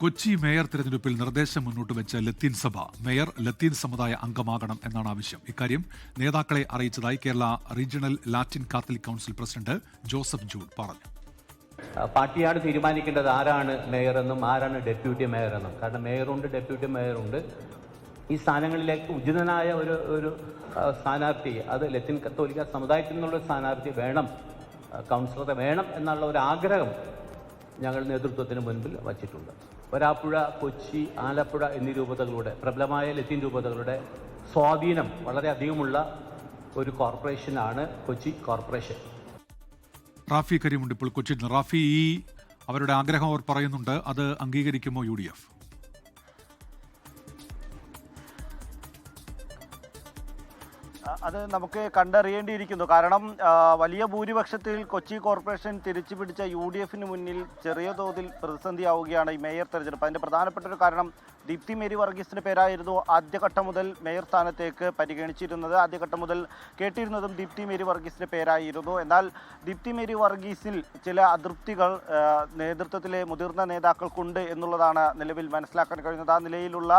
Kochi mayor തെരഞ്ഞെടുപ്പിൽ നിർദ്ദേശം മുന്നോട്ട് വെച്ച ലത്തീൻ സഭ മേയർ ലത്തീൻ സമുദായ അംഗമാകണം എന്നാണ് ആവശ്യം. ഇക്കാര്യം നേതാക്കളെ അറിയിച്ചതായി Kerala regional Latin Catholic council president Joseph Jude പറഞ്ഞു. പാർട്ടിയാണ് തീരുമാനിക്കേണ്ടത് ആരാണ് മേയറെന്നും ആരാണ് ഡെപ്യൂട്ടി മേയറെന്നും. കാരണം മേയറുണ്ട് ഡെപ്യൂട്ടി മേയറുണ്ട്. ഈ സ്ഥാനങ്ങളിലേക്ക് ഉചിതനായ ഒരു ഒരു സ്ഥാനാർത്ഥി അത് ലത്തിൻ കത്തോലിക്ക സമുദായത്തിൽ നിന്നുള്ള സ്ഥാനാർത്ഥി വേണം കൗൺസിലറെ വേണം എന്നുള്ള ഒരു ആഗ്രഹം ഞങ്ങൾ നേതൃത്വത്തിന് മുൻപിൽ വച്ചിട്ടുണ്ട്. വരാപ്പുഴ കൊച്ചി ആലപ്പുഴ എന്നീ രൂപതകളുടെ പ്രബലമായ ലത്തീൻ രൂപതകളുടെ സ്വാധീനം വളരെ അധികമുള്ള ഒരു കോർപ്പറേഷനാണ് കൊച്ചി കോർപ്പറേഷൻ റാഫി കരീമുണ്ട് ഇപ്പോൾ കൊച്ചിയിൽ റാഫി ഈ അവരുടെ ആഗ്രഹം അവർ പറയുന്നുണ്ട് അത് അംഗീകരിക്കുമോ യു ഡി എഫ്? അത് നമുക്ക് കണ്ടറിയേണ്ടിയിരിക്കുന്നു. കാരണം വലിയ ഭൂരിപക്ഷത്തിൽ കൊച്ചി കോർപ്പറേഷൻ തിരിച്ചു പിടിച്ച യു ഡി എഫിന് മുന്നിൽ ചെറിയ തോതിൽ പ്രതിസന്ധിയാവുകയാണ് ഈ മേയർ തെരഞ്ഞെടുപ്പ്. അതിന്റെ പ്രധാനപ്പെട്ട ഒരു കാരണം ദീപ്തി മേരി വർഗീസിന്റെ പേരായിരുന്നു ആദ്യഘട്ടം മുതൽ മേയർ സ്ഥാനത്തേക്ക് പരിഗണിച്ചിരുന്നത്. ആദ്യഘട്ടം മുതൽ കേട്ടിരുന്നതും ദീപ്തി മേരി വർഗീസിന്റെ പേരായിരുന്നു. എന്നാൽ ദീപ്തി മേരി വർഗീസിൽ ചില അതൃപ്തികൾ നേതൃത്വത്തിലെ മുതിർന്ന നേതാക്കൾക്കുണ്ട് എന്നുള്ളതാണ് നിലവിൽ മനസ്സിലാക്കാൻ കഴിയുന്നത്. ആ നിലയിലുള്ള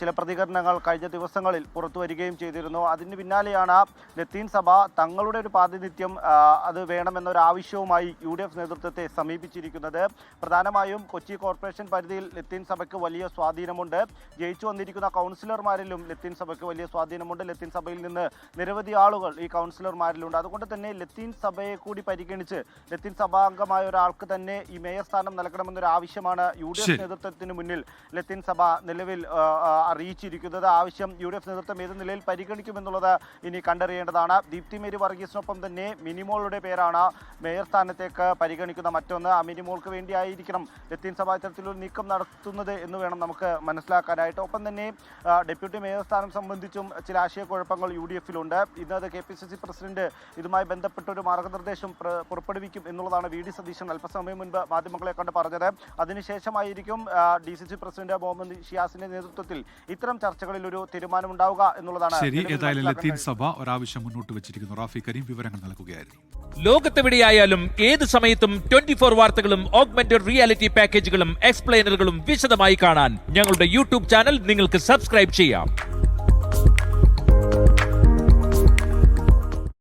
ചില പ്രതികരണങ്ങൾ കഴിഞ്ഞ ദിവസങ്ങളിൽ പുറത്തു വരികയും ചെയ്തിരുന്നു. അതിന് പിന്നാലെയാണ് ലത്തീൻ സഭ തങ്ങളുടെ ഒരു പ്രാതിനിധ്യം അത് വേണമെന്നൊരു ആവശ്യവുമായി യു ഡി എഫ് നേതൃത്വത്തെ സമീപിച്ചിരിക്കുന്നത്. പ്രധാനമായും കൊച്ചി കോർപ്പറേഷൻ പരിധിയിൽ ലത്തീൻ സഭയ്ക്ക് വലിയ സ്വാധീനമുണ്ട്. ജയിച്ചു വന്നിരിക്കുന്ന കൗൺസിലർമാരിലും ലത്തീൻ സഭയ്ക്ക് വലിയ സ്വാധീനമുണ്ട്. ലത്തീൻ സഭയിൽ നിന്ന് നിരവധി ആളുകൾ ഈ കൗൺസിലർമാരിലുണ്ട്. അതുകൊണ്ട് തന്നെ ലത്തീൻ സഭയെ കൂടി പരിഗണിച്ച് ലത്തീൻ സഭാംഗമായ ഒരാൾക്ക് തന്നെ ഈ മേയർ സ്ഥാനം നൽകണമെന്നൊരു ആവശ്യമാണ് യു ഡി എഫ് നേതൃത്വത്തിന് മുന്നിൽ ലത്തീൻ സഭ നിലവിൽ അറിയിച്ചിരിക്കുന്നത്. ആവശ്യം യു ഡി എഫ് നേതൃത്വം ഏത് നിലയിൽ പരിഗണിക്കുമെന്നുള്ളത് ഇനി കണ്ടറിയേണ്ടതാണ്. ദീപ്തി മേരി വർഗീസിനൊപ്പം തന്നെ മിനിമോളുടെ പേരാണ് മേയർ സ്ഥാനത്തേക്ക് പരിഗണിക്കുന്ന മറ്റൊന്ന്. ആ മിനിമോൾക്ക് വേണ്ടിയായിരിക്കണം ലത്തീൻ സഭ ഇത്തരത്തിലൊരു നീക്കം നടത്തുന്നത് എന്ന് വേണം നമുക്ക് മനസ്സിലാക്കാനായിട്ട്. ഒപ്പം തന്നെ ഡെപ്യൂട്ടി മേയർ സ്ഥാനം സംബന്ധിച്ചും ചില ആശയക്കുഴപ്പങ്ങൾ യു ഡി എഫിലുണ്ട് ഇന്നത് K P C C president ഇതുമായി ബന്ധപ്പെട്ട ഒരു മാർഗനിർദ്ദേശം പുറപ്പെടുവിക്കും എന്നുള്ളതാണ് വി ഡി സതീശൻ അല്പസമയം മുൻപ് മാധ്യമങ്ങളെ കണ്ട് പറഞ്ഞത്. അതിനുശേഷമായിരിക്കും D C C president Muhammad ഷിയാസിന്റെ നേതൃത്വത്തിൽ ഇത്തരം ചർച്ചകളിൽ ഒരു തീരുമാനമുണ്ടാവുക എന്നുള്ളതാണ് മനസ്സിലാക്കാൻ ലത്തീൻ സഭ ഒരാവശ്യം മുന്നോട്ട് വെച്ചിരിക്കുന്നു. റാഫി കരീം വിവരങ്ങൾ നൽകുകയായിരുന്നു. ലോകത്തെവിടെയായാലും ഏത് സമയത്തും ട്വന്റി ഫോർ വാർത്തകളും ഓഗ്മെന്റഡ് റിയാലിറ്റി പാക്കേജുകളും എക്സ്പ്ലെയിനറുകളും വിശദമായി കാണാൻ ഞങ്ങളുടെ യൂട്യൂബ് ചാനൽ നിങ്ങൾക്ക് സബ്സ്ക്രൈബ് ചെയ്യാം.